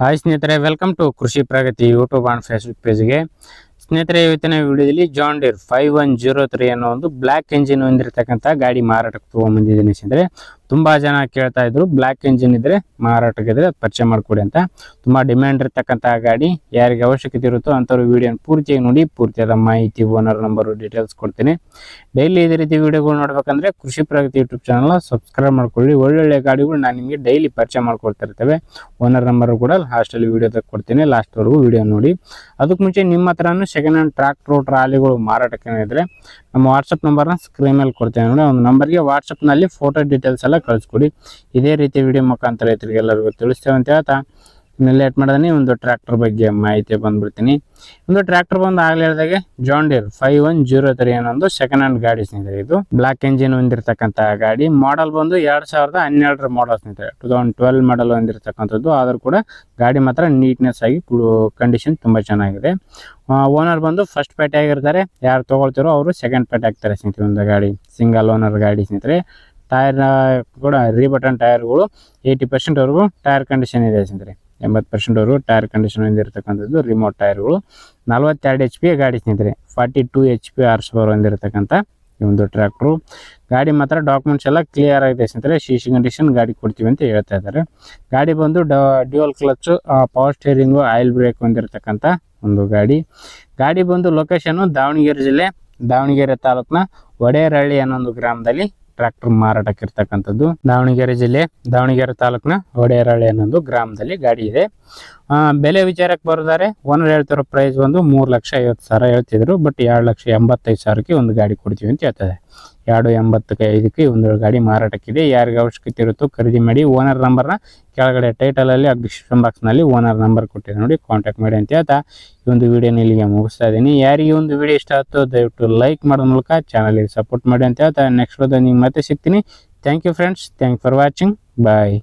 Hi ಸ್ನೇಹಿತರೆ welcome to Krishi Pragati YouTube and Facebook ಪೇಜ್ಗೆ ಸ್ನೇಹಿತರೆ, ಇವತ್ತಿನ ವಿಡಿಯೋದಲ್ಲಿ John Deere five one zero three ಅನ್ನೋ ಒಂದು ಬ್ಲ್ಯಾಕ್ ಇಂಜಿನ್ ಹೊಂದಿರತಕ್ಕಂಥ ಗಾಡಿ ಮಾರಾಟಕ್ಕೆ ತೊಗೊಂಬಂದಿದ್ದೀನಿ ಸ್ನೇಹಿತರೆ. ತುಂಬಾ ಜನ ಕೇಳ್ತಾ ಇದ್ರು ಬ್ಲ್ಯಾಕ್ ಇಂಜಿನ್ ಇದ್ರೆ ಮಾರಾಟಕ್ಕಿದ್ರೆ ಪರಿಚಯ ಮಾಡಿಕೊಡಿ ಅಂತ. ತುಂಬಾ ಡಿಮ್ಯಾಂಡ್ ಇರ್ತಕ್ಕಂತಹ ಗಾಡಿ, ಯಾರಿಗೆ ಅವಶ್ಯಕತೆ ಇರುತ್ತೋ ಅಂಥವ್ರು ವಿಡಿಯೋನ ಪೂರ್ತಿಯಾಗಿ ನೋಡಿ, ಪೂರ್ತಿಯಾದ ಮಾಹಿತಿ ಓನರ್ ನಂಬರು ಡೀಟೇಲ್ಸ್ ಕೊಡ್ತೀನಿ. ಡೈಲಿ ಇದೇ ರೀತಿ ವಿಡಿಯೋಗಳು ನೋಡ್ಬೇಕಂದ್ರೆ ಕೃಷಿ ಪ್ರಗತಿ ಯೂಟ್ಯೂಬ್ ಚಾನಲ್ ಸಬ್ಸ್ಕ್ರೈಬ್ ಮಾಡ್ಕೊಳ್ಳಿ. ಒಳ್ಳೊಳ್ಳೆ ಗಾಡಿಗಳು ನಾನು ನಿಮಗೆ ಡೈಲಿ ಪರಿಚಯ ಮಾಡ್ಕೊಡ್ತಾ ಇರ್ತೇವೆ ಓನರ್ ನಂಬರ್ ಕೂಡ ಲಾಸ್ಟಲ್ಲಿ ವಿಡಿಯೋ ಕೊಡ್ತೀನಿ ಲಾಸ್ಟ್ವರೆಗೂ ವಿಡಿಯೋ ನೋಡಿ. ಅದಕ್ಕೆ ಮುಂಚೆ ನಿಮ್ಮ ಹತ್ರನೂ ಸೆಕೆಂಡ್ ಹ್ಯಾಂಡ್ ಟ್ರಾಕ್ಟರ್ ಟ್ರಾಲಿಗಳು ಮಾರಾಟಕ್ಕೆ ಇದ್ರೆ ನಮ್ಮ ವಾಟ್ಸಪ್ ನಂಬರ್ನ ಸ್ಕ್ರೀನ್ ಮೇಲೆ ಕೊಡ್ತೇನೆ ನೋಡಿ. ಒಂದು ನಂಬರ್ಗೆ ವಾಟ್ಸಪ್ನಲ್ಲಿ ಫೋಟೋ ಡೀಟೇಲ್ಸ್ ಎಲ್ಲ ಕಳಿಸ್ಕೊಡಿ. ಇದೇ ರೀತಿ ವಿಡಿಯೋ ಮುಖಾಂತರ ರೈತರಿಗೆ ಎಲ್ಲರಿಗೂ ತಿಳಿಸ್ತೇವೆ ಅಂತ ಹೇಳ್ತಾ, ಇನ್ನು ಲೇಟ್ ಮಾಡಿದ್ರೆ ಒಂದು ಟ್ರ್ಯಾಕ್ಟರ್ ಬಗ್ಗೆ ಮಾಹಿತಿ ಬಂದ್ಬಿಡ್ತೀನಿ. ಒಂದು ಟ್ರ್ಯಾಕ್ಟರ್ ಬಂದು ಆಗ್ಲೇ ಹೇಳಿದಾಗೆ John Deere five one zero three ಅನ್ನೊಂದು ಸೆಕೆಂಡ್ ಹ್ಯಾಂಡ್ ಗಾಡಿ ಸ್ನೇಹಿತರೆ ಇದು. ಬ್ಲಾಕ್ ಎಂಜಿನ್ ಹೊಂದಿರತಕ್ಕಂಥ ಗಾಡಿ. ಮಾಡೆಲ್ ಬಂದು ಎರಡು ಸಾವಿರದ ಹನ್ನೆರಡರ ಮಾಡಲ್ ಸ್ನೇಹಿತರೆ. ಟೂ ತೌಸಂಡ್ ಟ್ವೆಲ್ ಮಾಡಲ್ ಹೊಂದಿರತಕ್ಕಂಥದ್ದು. ಆದರೂ ಕೂಡ ಗಾಡಿ ಮಾತ್ರ ನೀಟ್ನೆಸ್ ಆಗಿ ಕಂಡೀಷನ್ ತುಂಬಾ ಚೆನ್ನಾಗಿದೆ. ಓನರ್ ಬಂದು ಫಸ್ಟ್ ಪೇಟೆ ಆಗಿರ್ತಾರೆ. ಯಾರು ತೊಗೊಳ್ತಿರೋ ಅವರು ಸೆಕೆಂಡ್ ಪೇಟೆ ಆಗ್ತಾರೆ ಸ್ನೇಹಿತರೆ ಒಂದು ಗಾಡಿ. ಸಿಂಗಲ್ ಓನರ್ ಗಾಡಿ ಸ್ನೇಹಿತರೆ. ಟೈರ್ ಕೂಡ ರೀಬಟನ್ ಟೈರ್ಗಳು ಏಯ್ಟಿ ಪರ್ಸೆಂಟ್ವರೆಗೂ ಟೈರ್ ಕಂಡೀಷನ್ ಇದೆ ಸ್ನೇಹಿತರೆ. ಎಂಬತ್ತು ಪರ್ಸೆಂಟ್ವರೆಗೂ ಟೈರ್ ಕಂಡೀಷನ್ ಹೊಂದಿರತಕ್ಕಂಥದ್ದು ರಿಮೋಟ್ ಟೈರ್ಗಳು. ನಲ್ವತ್ತೆರಡು ಎಚ್ ಪಿ ಗಾಡಿ ಸ್ನೇಹಿತರೆ forty two H P horse power ಹೊಂದಿರತಕ್ಕಂಥ ಈ ಒಂದು ಟ್ರ್ಯಾಕ್ಟ್ರು ಗಾಡಿ ಮಾತ್ರ ಡಾಕ್ಯುಮೆಂಟ್ಸ್ ಎಲ್ಲ ಕ್ಲಿಯರ್ ಆಗಿದೆ ಸ್ನೇಹಿತರೆ ಸಿ ಕಂಡೀಷನ್ ಗಾಡಿ ಕೊಡ್ತೀವಿ ಅಂತ ಹೇಳ್ತಾ ಇದ್ದಾರೆ. ಗಾಡಿ ಬಂದು dual clutch power steering oil brake ಹೊಂದಿರತಕ್ಕಂಥ ಒಂದು ಗಾಡಿ. ಗಾಡಿ ಬಂದು ಲೊಕೇಶನ್ ದಾವಣಗೆರೆ ಜಿಲ್ಲೆ, ದಾವಣಗೆರೆ ತಾಲೂಕಿನ ಒಡೆಯರಹಳ್ಳಿ ಅನ್ನೋ ಒಂದು ಗ್ರಾಮದಲ್ಲಿ ಟ್ರ್ಯಾಕ್ಟರ್ ಮಾರಾಟಕ್ಕೆ ಇರ್ತಕ್ಕಂಥದ್ದು ದಾವಣಗೆರೆ ಜಿಲ್ಲೆ ದಾವಣಗೆರೆ ತಾಲೂಕಿನ ಒಡೆಯರಹಳ್ಳಿ ಅನ್ನೋದು ಗ್ರಾಮದಲ್ಲಿ ಗಾಡಿ ಇದೆ. ಬೆಲೆ ವಿಚಾರಕ್ಕೆ ಬರೋದಾರೆ ಓನರ್ ಹೇಳ್ತಿರೋ ಪ್ರೈಸ್ ಒಂದು ಮೂರು ಲಕ್ಷ ಐವತ್ತು ಸಾವಿರ ಹೇಳ್ತಿದ್ರು ಬಟ್ ಎರಡು ಲಕ್ಷ ಎಂಬತ್ತೈದು ಸಾವಿರಕ್ಕೆ ಒಂದು ಗಾಡಿ ಕೊಡ್ತೀವಿ ಅಂತ ಹೇಳ್ತದೆ ಎರಡು ಎಂಬತ್ತಕ್ಕೆ ಐದಕ್ಕೆ ಒಂದು ಗಾಡಿ ಮಾರಾಟಕ್ಕಿದೆ. ಯಾರಿಗೆ ಅವಶ್ಯಕತೆ ಇರುತ್ತೋ ಖರೀದಿ ಮಾಡಿ ಓನರ್ ನಂಬರ್ನ ಕೆಳಗಡೆ ಟೈಟಲಲ್ಲಿ ಡಿಸ್ಕ್ರಿಪ್ಷನ್ ಬಾಕ್ಸ್ನಲ್ಲಿ ಓನರ್ ನಂಬರ್ ಕೊಟ್ಟಿದೆ ನೋಡಿ ಕಾಂಟ್ಯಾಕ್ಟ್ ಮಾಡಿ ಅಂತ ಹೇಳ್ತಾ ಈ ಒಂದು ವಿಡಿಯೋನ ಇಲ್ಲಿಗೆ ಮುಗಿಸ್ತಾ ಇದ್ದೀನಿ. ಯಾರಿಗೆ ಒಂದು ವಿಡಿಯೋ ಇಷ್ಟ ಆಯ್ತೋ ದಯವಿಟ್ಟು ಲೈಕ್ ಮಾಡೋ ಮೂಲಕ ಚಾನಲಿಗೆ ಸಪೋರ್ಟ್ ಮಾಡಿ ಅಂತ ಹೇಳ್ತಾ. ನೆಕ್ಸ್ಟ್ ನಿಮ್ಗೆ ಮತ್ತೆ ಸಿಗ್ತೀನಿ. Thank you friends thank for watching bye